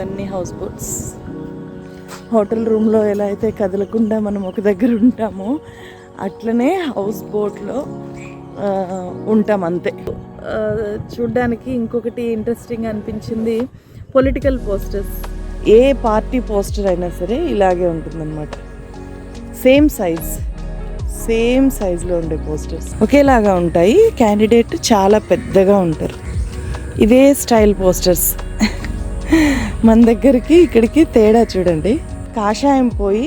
ఇవన్నీ house boats. Hotel రూమ్లో ఎలా అయితే కదలకుండా మనం ఒక దగ్గర ఉంటామో అట్లనే హౌస్ బోట్లో ఉంటాం అంతే. చూడ్డానికి ఇంకొకటి ఇంట్రెస్టింగ్ అనిపించింది పొలిటికల్ పోస్టర్స్ ఏ పార్టీ పోస్టర్ అయినా సరే ఇలాగే ఉంటుందన్నమాట. సేమ్ సైజ్ సేమ్ సైజులో ఉండే పోస్టర్స్ ఒకేలాగా ఉంటాయి క్యాండిడేట్ చాలా పెద్దగా ఉంటారు. ఇదే స్టైల్ పోస్టర్స్ మన దగ్గరికి ఇక్కడికి తేడా చూడండి. కాషాయం పోయి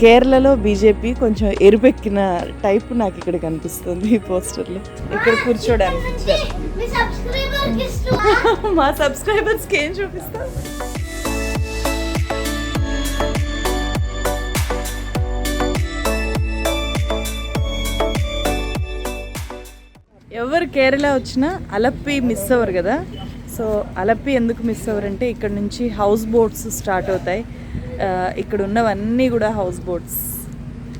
కేరళలో బీజేపీ కొంచెం ఎరుపెక్కిన టైప్ నాకు ఇక్కడ కనిపిస్తుంది ఈ పోస్టర్లో. ఇక్కడ కూర్చోడానికి ఇచ్చారు. మా సబ్స్క్రైబర్స్కి ఏం చూపిస్తా? ఎవరు కేరళ వచ్చినా అలప్పి మిస్ అవ్వరు కదా? సో అలప్పి ఎందుకు మిస్ అవ్వరంటే ఇక్కడ నుంచి హౌస్ బోట్స్ స్టార్ట్ అవుతాయి. ఇక్కడ ఉన్నవన్నీ కూడా హౌస్ బోట్స్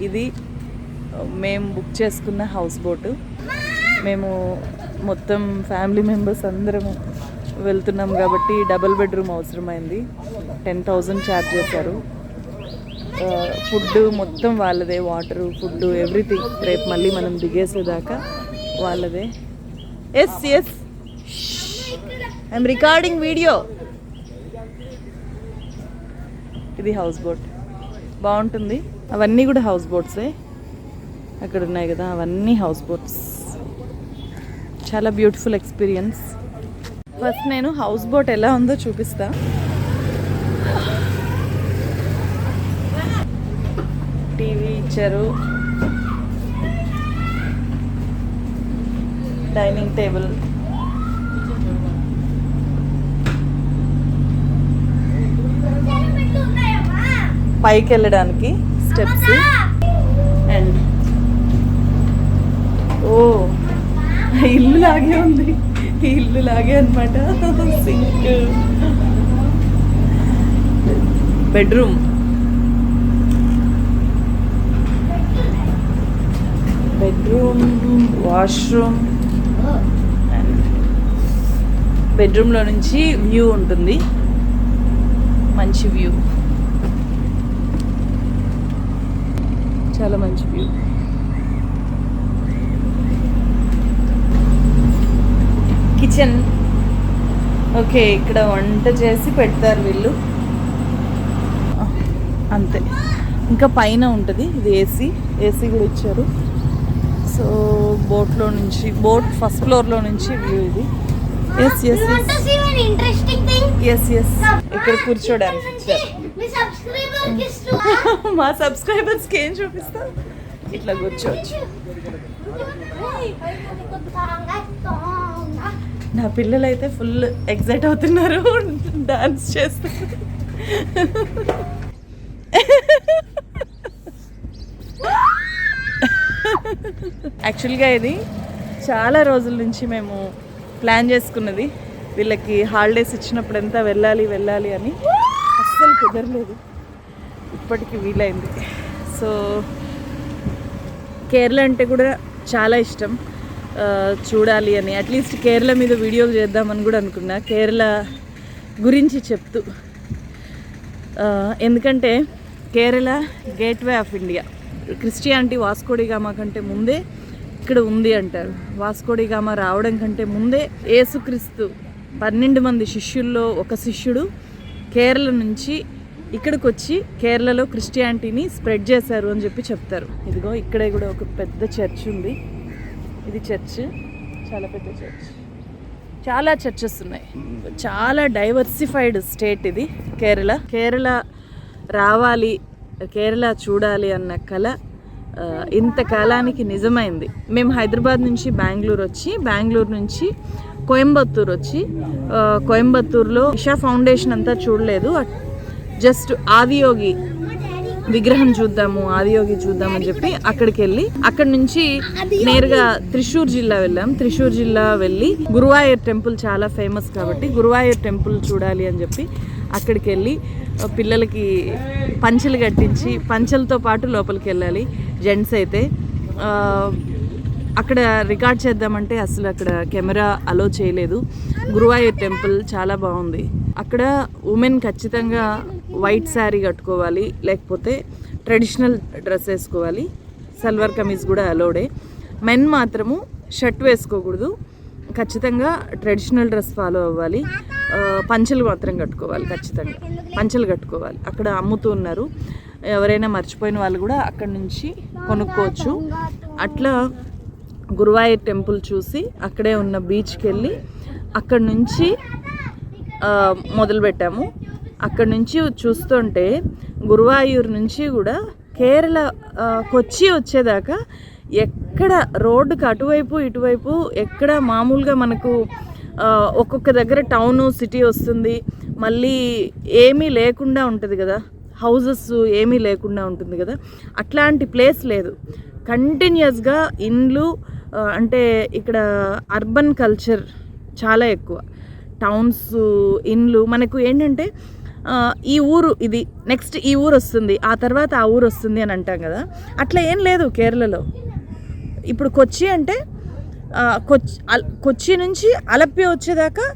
ఇది మేము బుక్ చేసుకున్న హౌస్ బోటు మేము మొత్తం ఫ్యామిలీ మెంబర్స్ అందరము వెళ్తున్నాం కాబట్టి డబుల్ బెడ్రూమ్ అవసరమైంది. టెన్ థౌజండ్ ఛార్జ్ చేశారు. ఫుడ్ మొత్తం వాళ్ళదే వాటరు ఫుడ్ ఎవ్రీథింగ్ రేపు మళ్ళీ మనం దిగేసేదాకా వాళ్ళదే. Yes yes I'm recording video ఇది హౌస్ బోట్ బాగుంటుంది. అవన్నీ కూడా హౌస్ బోట్సే అక్కడ ఉన్నాయి కదా అవన్నీ హౌస్ బోట్స్ చాలా బ్యూటిఫుల్ ఎక్స్పీరియన్స్ ఫస్ట్ నేను హౌస్ బోట్ ఎలా ఉందో చూపిస్తా. టీవీ ఇచ్చారు. డైనింగ్ టేబుల్ పైకి వెళ్ళడానికి స్టెప్స్. అండ్ ఓ ఇల్లు లాగే ఉంది. ఇల్లు లాగే అనమాట sink. Bedroom. Bedroom washroom. And బెడ్రూమ్లో నుంచి వ్యూ ఉంటుంది. మంచి వ్యూ. చాలా మంచి వ్యూ. కిచెన్. ఓకే ఇక్కడ వంట చేసి పెడతారు వీళ్ళు. అంతే. ఇంకా పైన ఉంటుంది ఇది ఏసీ ఏసీ కూడా ఇచ్చారు. సో బోట్లో నుంచి బోట్ ఫస్ట్ ఫ్లోర్లో నుంచి వ్యూ ఇది. Yes yes? ఎస్ ఎస్ ఇక్కడ కూర్చోడానికి ఇచ్చారు. మీ కి సబ్స్క్రైబర్స్కి ఏం చూపిస్తా? ఇట్లా కూర్చోవచ్చు. నా పిల్లలు అయితే ఫుల్ ఎగ్జైట్ అవుతున్నారు. డాన్స్ చేస్తూ. యాక్చువల్గా ఇది చాలా రోజుల నుంచి మేము ప్లాన్ చేసుకున్నది. వీళ్ళకి హాలిడేస్ ఇచ్చినప్పుడంతా వెళ్ళాలి వెళ్ళాలి అని. అస్సలు కుదరలేదు. ఇప్పటికి వీలైంది. సో కేరళ అంటే కూడా చాలా ఇష్టం. చూడాలి అని. అట్లీస్ట్ కేరళ మీద వీడియోలు చేద్దామని కూడా అనుకున్నా. కేరళ గురించి చెప్తూ. ఎందుకంటే Kerala gateway of India Christianity Vasco da Gama కంటే ముందే ఇక్కడ ఉంది అంటారు. వాస్కోడిగామా రావడం కంటే ముందే ఏసుక్రీస్తు పన్నెండు మంది శిష్యుల్లో ఒక శిష్యుడు కేరళ నుంచి ఇక్కడికి వచ్చి కేరళలో క్రిస్టియానిటీని స్ప్రెడ్ చేశారు అని చెప్పి చెప్తారు. ఇదిగో ఇక్కడే కూడా ఒక పెద్ద చర్చ్ ఉంది. ఇది చర్చ్ చాలా పెద్ద చర్చ్. చాలా చర్చెస్ ఉన్నాయి. చాలా డైవర్సిఫైడ్ స్టేట్ ఇది కేరళ. కేరళ రావాలి కేరళ చూడాలి అన్న కళ ఇంత ఇంతకాలానికి నిజమైంది. మేము హైదరాబాద్ నుంచి బెంగళూరు వచ్చి బెంగళూరు నుంచి కోయంబత్తూర్ వచ్చి కోయంబత్తూర్లో ఇషా ఫౌండేషన్ అంతా చూడలేదు. జస్ట్ ఆదియోగి విగ్రహం చూద్దాము ఆదియోగి చూద్దామని చెప్పి అక్కడికి వెళ్ళి అక్కడి నుంచి నేరుగా త్రిశూర్ జిల్లా వెళ్ళాం. త్రిశూర్ జిల్లా వెళ్ళి గురువాయూర్ టెంపుల్ చాలా ఫేమస్ కాబట్టి గురువాయూర్ టెంపుల్ చూడాలి అని చెప్పి అక్కడికి వెళ్ళి పిల్లలకి పంచెలు కట్టించి పంచెలతో పాటు లోపలికి వెళ్ళాలి జెంట్స్ అయితే. అక్కడ రికార్డ్ చేద్దామంటే అసలు అక్కడ కెమెరా అలో చేయలేదు. గురువాయూర్ టెంపుల్ చాలా బాగుంది. అక్కడ ఉమెన్ ఖచ్చితంగా వైట్ శారీ కట్టుకోవాలి లేకపోతే ట్రెడిషనల్ డ్రెస్ వేసుకోవాలి. సల్వార్ కమీజ్ కూడా అలోడే మెన్ మాత్రము షర్ట్ వేసుకోకూడదు. ఖచ్చితంగా ట్రెడిషనల్ డ్రెస్ ఫాలో అవ్వాలి. పంచలు మాత్రం కట్టుకోవాలి ఖచ్చితంగా. పంచలు కట్టుకోవాలి. అక్కడ అమ్ముతూ ఉన్నారు. ఎవరైనా మర్చిపోయిన వాళ్ళు కూడా అక్కడ నుంచి కొనుక్కోవచ్చు. అట్లా గురువాయూర్ టెంపుల్ చూసి అక్కడే ఉన్న బీచ్కి వెళ్ళి అక్కడ నుంచి మొదలుపెట్టాము. అక్కడ నుంచి చూస్తుంటే గురువాయూర్ నుంచి కూడా కేరళ కొచ్చి వచ్చేదాకా ఎక్కడ రోడ్డుకి అటువైపు ఇటువైపు ఎక్కడ మామూలుగా మనకు ఒక్కొక్క దగ్గర టౌను సిటీ వస్తుంది. మళ్ళీ ఏమీ లేకుండా ఉంటుంది కదా. హౌజెస్ ఏమీ లేకుండా ఉంటుంది కదా. అట్లాంటి ప్లేస్ లేదు. కంటిన్యూస్గా ఇండ్లు అంటే ఇక్కడ అర్బన్ కల్చర్ చాలా ఎక్కువ. టౌన్స్ ఇండ్లు మనకు ఏంటంటే ఈ ఊరు ఇది నెక్స్ట్ ఈ ఊరు వస్తుంది ఆ తర్వాత ఆ ఊరు వస్తుంది అని అంటాం కదా. అట్లా ఏం లేదు కేరళలో. ఇప్పుడు కొచ్చి అంటే కొచ్చి కొచ్చి నుంచి అలప్పి వచ్చేదాకా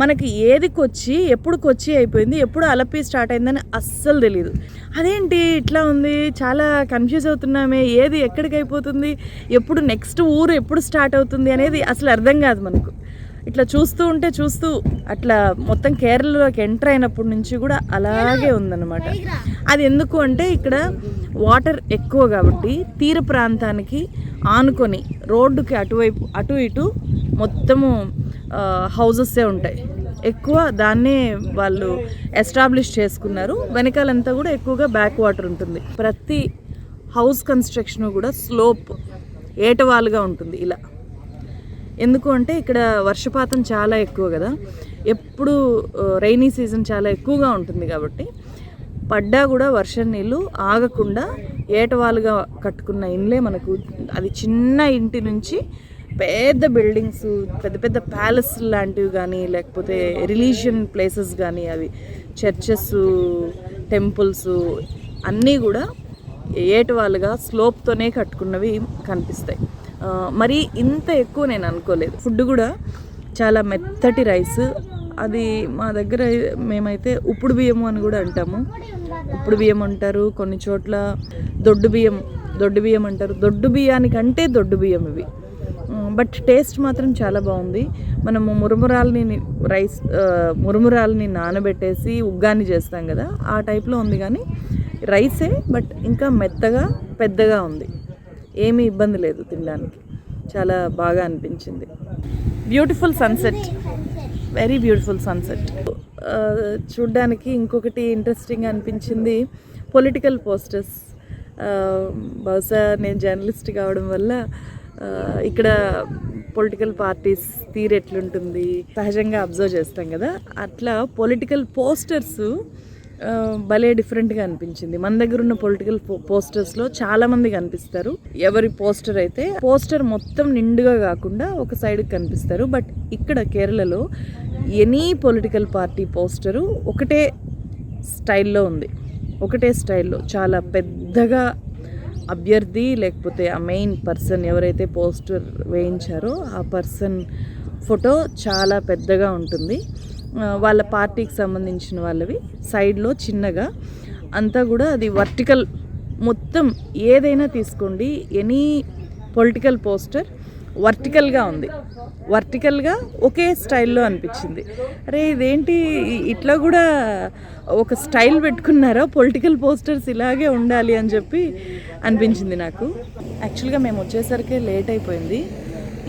మనకి ఏది కొచ్చి ఎప్పుడు కొచ్చి అయిపోయింది ఎప్పుడు అలప్పి స్టార్ట్ అయిందని అస్సలు తెలియదు అదేంటి ఇట్లా ఉంది? చాలా కన్ఫ్యూజ్ అవుతున్నామే. ఏది ఎక్కడికి అయిపోతుంది? ఎప్పుడు నెక్స్ట్ ఊరు ఎప్పుడు స్టార్ట్ అవుతుంది అనేది అసలు అర్థం కాదు మనకు. ఇట్లా చూస్తూ ఉంటే చూస్తూ అట్లా మొత్తం కేరళలోకి ఎంటర్ అయినప్పటి నుంచి కూడా అలాగే ఉందన్నమాట. అది ఎందుకు అంటే ఇక్కడ వాటర్ ఎక్కువ కాబట్టి తీర ప్రాంతానికి ఆనుకొని రోడ్డుకి అటువైపు అటు ఇటు మొత్తము హౌజెస్సే ఉంటాయి. ఎక్కువ దాన్నే వాళ్ళు ఎస్టాబ్లిష్ చేసుకున్నారు. వెనకాలంతా కూడా ఎక్కువగా బ్యాక్ వాటర్ ఉంటుంది. ప్రతి హౌస్ కన్స్ట్రక్షన్ కూడా స్లోప్ ఏటవాలుగా ఉంటుంది ఇలా. ఎందుకు అంటే ఇక్కడ వర్షపాతం చాలా ఎక్కువ కదా. ఎప్పుడు రైనీ సీజన్ చాలా ఎక్కువగా ఉంటుంది కాబట్టి పడ్డా కూడా వర్షం నీళ్ళు ఆగకుండా ఏటవాలుగా కట్టుకున్న ఇండ్లే మనకు అది చిన్న ఇంటి నుంచి పెద్ద బిల్డింగ్స్ పెద్ద పెద్ద ప్యాలెస్ లాంటివి కానీ లేకపోతే రిలీజియన్ ప్లేసెస్ కానీ అవి చర్చెస్ టెంపుల్స్ అన్నీ కూడా ఏటవాలుగా స్లోప్తోనే కట్టుకున్నవి కనిపిస్తాయి. మరి ఇంత ఎక్కువ నేను అనుకోలేదు. ఫుడ్ కూడా చాలా మెత్తటి రైస్. అది మా దగ్గర మేమైతే ఉప్పుడు బియ్యము అని కూడా అంటాము. ఉప్పుడు బియ్యం అంటారు కొన్ని చోట్ల దొడ్డు బియ్యం దొడ్డు బియ్యం అంటారు. దొడ్డు బియ్యానికంటే దొడ్డు బియ్యం ఇవి. బట్ టేస్ట్ మాత్రం చాలా బాగుంది. మనము మురుమురాలని రైస్ మురుమురాలని నానబెట్టేసి ఉగ్గాని చేస్తాం కదా ఆ టైప్లో ఉంది కానీ రైసే బట్ ఇంకా మెత్తగా పెద్దగా ఉంది. ఏమీ ఇబ్బంది లేదు తినడానికి. చాలా బాగా అనిపించింది. Beautiful sunset. Very beautiful sunset. చూడ్డానికి ఇంకొకటి ఇంట్రెస్టింగ్ అనిపించింది పొలిటికల్ పోస్టర్స్. బహుశా నేను జర్నలిస్ట్ కావడం వల్ల ఇక్కడ పొలిటికల్ పార్టీస్ తీరు ఎట్లుంటుంది? సహజంగా అబ్జర్వ్ చేస్తాం కదా. అట్లా పొలిటికల్ పోస్టర్స్ భలే డిఫరెంట్గా అనిపించింది. మన దగ్గర ఉన్న పొలిటికల్ పోస్టర్స్లో చాలామంది కనిపిస్తారు. ఎవరి పోస్టర్ అయితే పోస్టర్ మొత్తం నిండుగా కాకుండా ఒక సైడ్కి కనిపిస్తారు. బట్ ఇక్కడ కేరళలో ఎనీ పొలిటికల్ పార్టీ పోస్టరు ఒకటే స్టైల్లో ఉంది. ఒకటే స్టైల్లో. చాలా పెద్దగా అభ్యర్థి లేకపోతే ఆ మెయిన్ పర్సన్ ఎవరైతే పోస్టర్ వేయించారో ఆ పర్సన్ ఫోటో చాలా పెద్దగా ఉంటుంది. వాళ్ళ పార్టీకి సంబంధించిన వాళ్ళవి. సైడ్లో చిన్నగా. అంతా కూడా అది వర్టికల్ మొత్తం ఏదైనా తీసుకోండి. ఎనీ పొలిటికల్ పోస్టర్ వర్టికల్గా ఉంది. వర్టికల్గా ఒకే స్టైల్లో అనిపించింది. అరే ఇదేంటి? ఇట్లా కూడా ఒక స్టైల్ పెట్టుకున్నారా? పొలిటికల్ పోస్టర్స్ ఇలాగే ఉండాలి అని చెప్పి అనిపించింది నాకు. యాక్చువల్గా మేము వచ్చేసరికి లేట్ అయిపోయింది.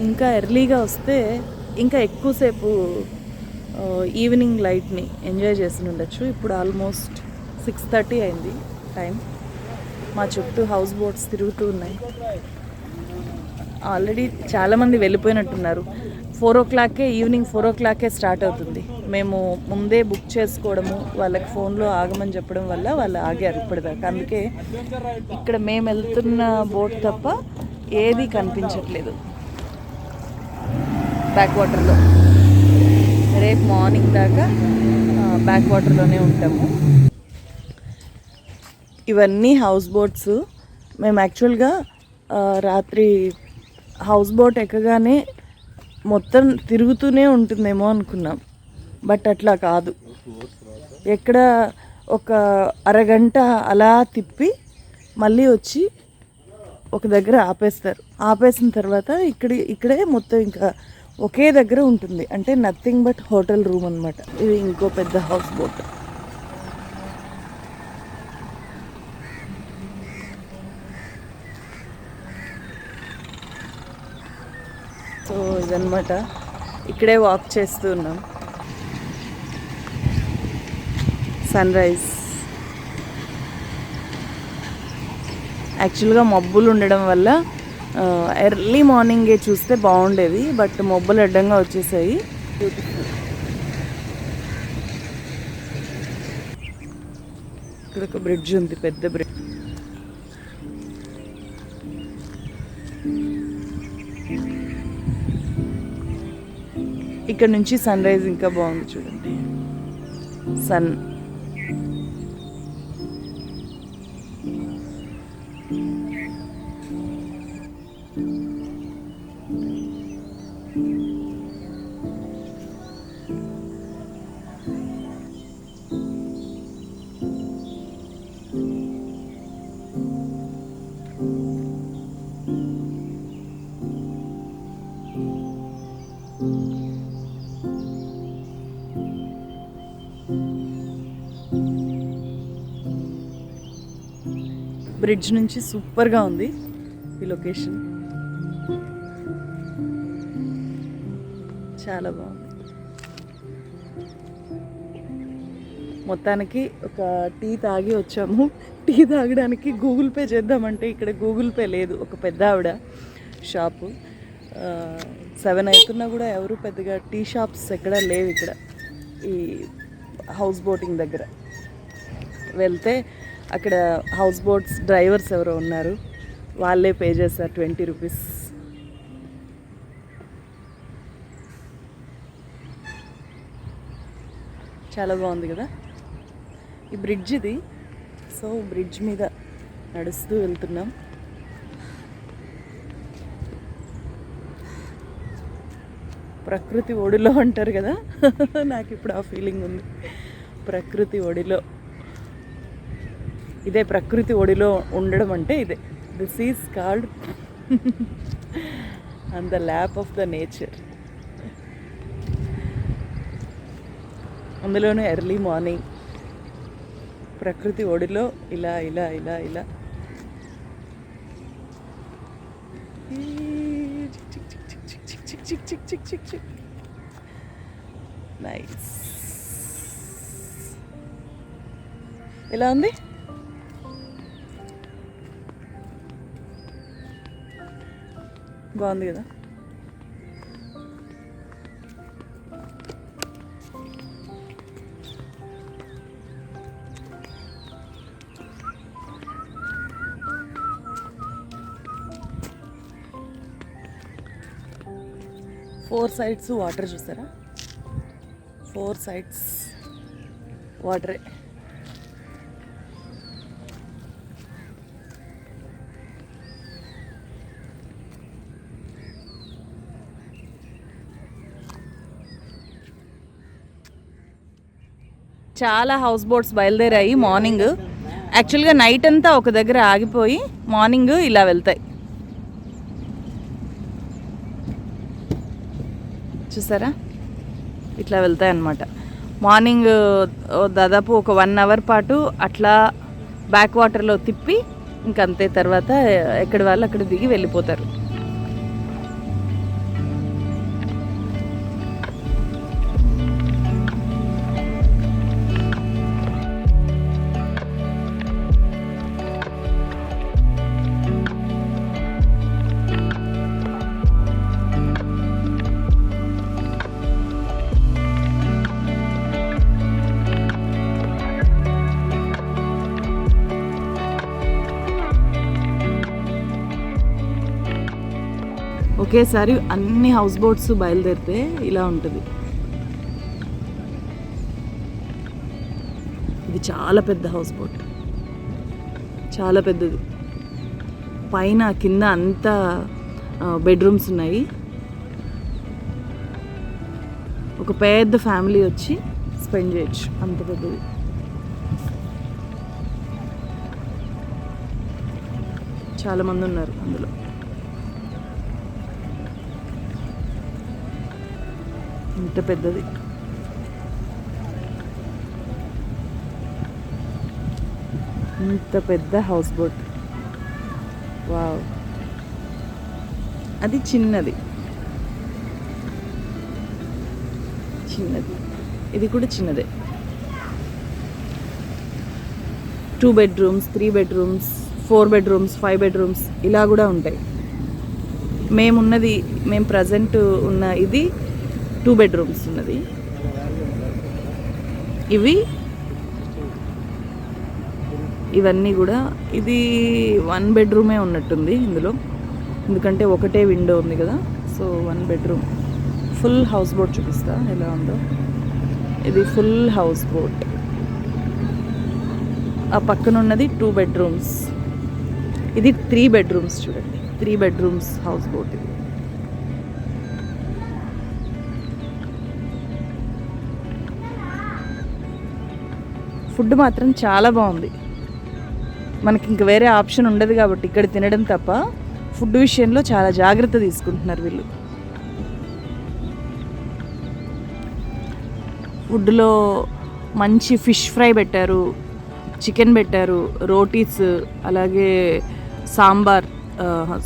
ఇంకా ఎర్లీగా వస్తే ఇంకా ఎక్కువసేపు ఈవినింగ్ లైట్ని ఎంజాయ్ చేసి ఉండొచ్చు. ఇప్పుడు ఆల్మోస్ట్ సిక్స్ థర్టీ అయింది టైం. మా చుట్టూ హౌస్ బోట్స్ తిరుగుతూ ఉన్నాయి. ఆల్రెడీ చాలామంది వెళ్ళిపోయినట్టున్నారు. ఫోర్ ఓ క్లాక్కే ఈవినింగ్ ఫోర్ ఓ క్లాక్కే స్టార్ట్ అవుతుంది. మేము ముందే బుక్ చేసుకోవడము వాళ్ళకి ఫోన్లో ఆగమని చెప్పడం వల్ల వాళ్ళు ఆగారు ఇప్పటిదాకా. అందుకే ఇక్కడ మేము వెళ్తున్న బోట్ తప్ప ఏది కనిపించట్లేదు. బ్యాక్ వాటర్లో రేపు మార్నింగ్ దాకా బ్యాక్ వాటర్లోనే ఉంటాము. ఇవన్నీ హౌస్ బోట్స్ మేము యాక్చువల్గా రాత్రి హౌస్ బోట్ ఎక్కగానే మొత్తం తిరుగుతూనే ఉంటుందేమో అనుకున్నాం. బట్ అట్లా కాదు. ఎక్కడ ఒక అరగంట అలా తిప్పి మళ్ళీ వచ్చి ఒక దగ్గర ఆపేస్తారు. ఆపేసిన తర్వాత ఇక్కడ ఇక్కడే మొత్తం ఇంకా ఒకే దగ్గర ఉంటుంది. అంటే నథింగ్ బట్ హోటల్ రూమ్ అనమాట ఇది ఇంకో పెద్ద హౌస్ బోట్ సో ఇదన్నమాట. ఇక్కడే వాక్ చేస్తూ ఉన్నాం. సన్ రైజ్ యాక్చువల్గా మబ్బులు ఉండడం వల్ల ఎర్లీ మార్నింగే చూస్తే బాగుండేది బట్ మబ్బులు అడ్డంగా వచ్చేసాయి. ఇక్కడ ఒక బ్రిడ్జ్ ఉంది పెద్ద బ్రిడ్జ్ ఇక్కడ నుంచి సన్ రైజ్ ఇంకా బాగుంది చూడండి. సన్ బ్రిడ్జ్ నుంచి సూపర్గా ఉంది ఈ లొకేషన్. చాలా బాగుంది. మొత్తానికి ఒక టీ తాగి వచ్చాము. టీ తాగడానికి గూగుల్ పే చేద్దామంటే ఇక్కడ గూగుల్ పే లేదు ఒక పెద్ద ఆవిడ షాపు. సెవెన్ అవుతున్నా కూడా ఎవరు పెద్దగా టీ షాప్స్ ఎక్కడ లేవు ఇక్కడ. ఈ హౌస్ బోటింగ్ దగ్గర. వెళ్తే అక్కడ హౌస్ బోట్స్ డ్రైవర్స్ ఎవరో ఉన్నారు. వాళ్ళే పే చేస్తారు ట్వంటీ రూపీస్ చాలా బాగుంది కదా? ఈ బ్రిడ్జ్ ఇది. సో బ్రిడ్జ్ మీద నడుస్తూ వెళ్తున్నాం. ప్రకృతి ఒడిలో అంటారు కదా? నాకు ఇప్పుడు ఆ ఫీలింగ్ ఉంది. ప్రకృతి ఒడిలో. ఇదే ప్రకృతి ఒడిలో ఉండడం అంటే ఇదే this is called and the lap of the nature అందులోనూ ఎర్లీ మార్నింగ్ ప్రకృతి ఒడిలో ఇలా ఇలా ఇలా ఇలా నైస్ ఎలా ఉంది బాగుంది కదా? ఫోర్ సైడ్స్ వాటర్ చూసారా? ఫోర్ సైడ్స్ వాటరే చాలా హౌస్ బోట్స్ బయలుదేరాయి మార్నింగ్ యాక్చువల్గా నైట్ అంతా ఒక దగ్గర ఆగిపోయి మార్నింగ్ ఇలా వెళ్తాయి. చూసారా? ఇట్లా వెళ్తాయి అన్నమాట. మార్నింగ్ ఓ దాదాపు ఒక వన్ అవర్ పాటు అట్లా బ్యాక్ వాటర్లో తిప్పి ఇంకంతే తర్వాత ఎక్కడి వాళ్ళు అక్కడ దిగి వెళ్ళిపోతారు. ఒకేసారి అన్ని హౌస్ బోట్స్ బయలుదేరితే ఇలా ఉంటుంది. ఇది చాలా పెద్ద హౌస్ బోట్ చాలా పెద్దది. పైన కింద అంతా బెడ్రూమ్స్ ఉన్నాయి. ఒక పెద్ద ఫ్యామిలీ వచ్చి స్పెండ్ చేయొచ్చు. అంత పెద్దది. చాలామంది ఉన్నారు అందులో. ఇంత పెద్దది. ఇంత పెద్ద హౌస్ బోట్ వావ్ అది చిన్నది. చిన్నది. ఇది కూడా చిన్నదే. Two bedrooms three bedrooms four bedrooms five bedrooms ఇలా కూడా ఉంటాయి. మేమున్నది మేము ప్రజెంట్ ఉన్న ఇది టూ బెడ్రూమ్స్ ఉన్నది. ఇవి ఇవన్నీ కూడా ఇది వన్ బెడ్రూమే ఉన్నట్టుంది ఇందులో. ఎందుకంటే ఒకటే విండో ఉంది కదా so one bedroom. Full house boat చూపిస్తా ఎలా ఉందో. ఇది ఫుల్ హౌస్ బోట్. ఆ పక్కన ఉన్నది టూ బెడ్రూమ్స్. ఇది త్రీ బెడ్రూమ్స్ చూడండి. త్రీ బెడ్రూమ్స్ హౌస్ బోట్ ఇది. ఫుడ్ మాత్రం చాలా బాగుంది. మనకి ఇంక వేరే ఆప్షన్ ఉండదు కాబట్టి ఇక్కడ తినడం తప్ప ఫుడ్ విషయంలో చాలా జాగ్రత్త తీసుకుంటున్నారు వీళ్ళు. ఫుడ్లో మంచి ఫిష్ ఫ్రై పెట్టారు చికెన్ పెట్టారు రోటీస్ అలాగే సాంబార్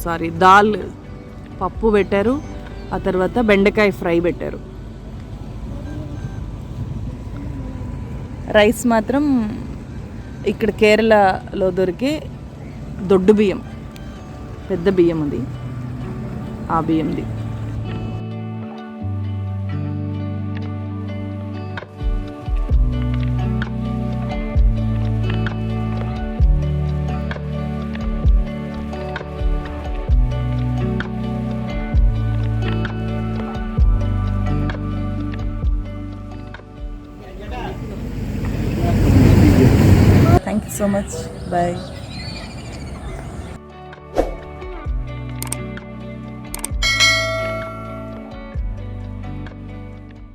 సారీ దాల్ పప్పు పెట్టారు ఆ తర్వాత బెండకాయ ఫ్రై పెట్టారు. రైస్ మాత్రం ఇక్కడ కేరళలో దొరికే దొడ్డు బియ్యం పెద్ద బియ్యం అది. ఆ బియ్యంది. Thank you so much bye